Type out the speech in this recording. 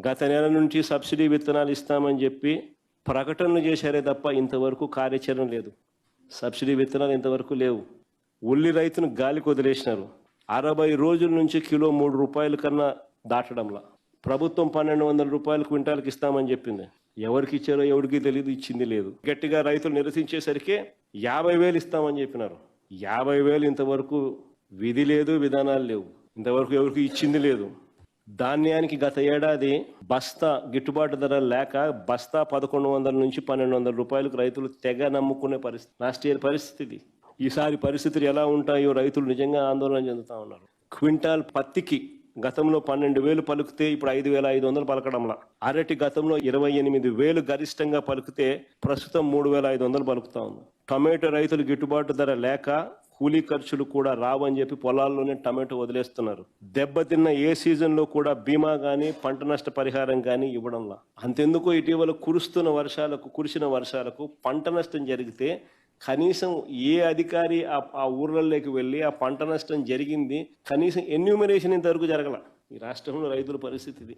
గత నెల నుంచి సబ్సిడీ విత్తనాలు ఇస్తామని చెప్పి ప్రకటనలు చేశారే తప్ప ఇంతవరకు కార్యాచరణ లేదు. సబ్సిడీ విత్తనాలు ఇంతవరకు లేవు. ఉల్లి రైతును గాలికి వదిలేసినారు. అరవై రోజుల నుంచి కిలో మూడు రూపాయల కన్నా దాటడంలా. ప్రభుత్వం పన్నెండు వందల రూపాయలు క్వింటాల్కి ఇస్తామని చెప్పింది. ఎవరికి ఇచ్చారో ఎవరికి తెలియదు ఇచ్చింది లేదు. గట్టిగా రైతులు నిరసించేసరికి యాభై వేలు ఇస్తామని చెప్పినారు. యాభై వేలు ఇంతవరకు విధి లేదు విధానాలు లేవు. ఇంతవరకు ఎవరికి ఇచ్చింది లేదు. ధాన్యానికి గత ఏడాది బస్తా గిట్టుబాటు ధర లేక బస్తా పదకొండు వందల నుంచి పన్నెండు వందల రూపాయలకు రైతులు తెగ నమ్ముకునే పరిస్థితి లాస్ట్ ఇయర్ పరిస్థితి. ఈసారి పరిస్థితులు ఎలా ఉంటాయో రైతులు నిజంగా ఆందోళన చెందుతా ఉన్నారు. క్వింటాల్ పత్తికి గతంలో పన్నెండు వేలు పలుకుతే ఇప్పుడు ఐదు వేల ఐదు వందలు పలకడంలా. అరటి గతంలో ఇరవై ఎనిమిది వేలు గరిష్టంగా పలికితే ప్రస్తుతం మూడు వేల ఐదు వందలు పలుకుతా ఉంది. టమాటో రైతులు గిట్టుబాటు ధర లేక కూలీ ఖర్చులు కూడా రావని చెప్పి పొలాల్లోనే టమాటో వదిలేస్తున్నారు. దెబ్బతిన్న ఏ సీజన్లో కూడా బీమా కానీ పంట నష్ట పరిహారం కానీ ఇవ్వడంలా? అంతెందుకు ఇటీవల కురుస్తున్న వర్షాలకు కురిసిన వర్షాలకు పంట నష్టం జరిగితే కనీసం ఏ అధికారి ఆ ఊర్లలోకి వెళ్ళి ఆ పంట నష్టం జరిగింది కనీసం ఎన్యూమరేషన్ ఇంతవరకు జరగల. ఈ రాష్ట్రంలో రైతుల పరిస్థితి ఇది.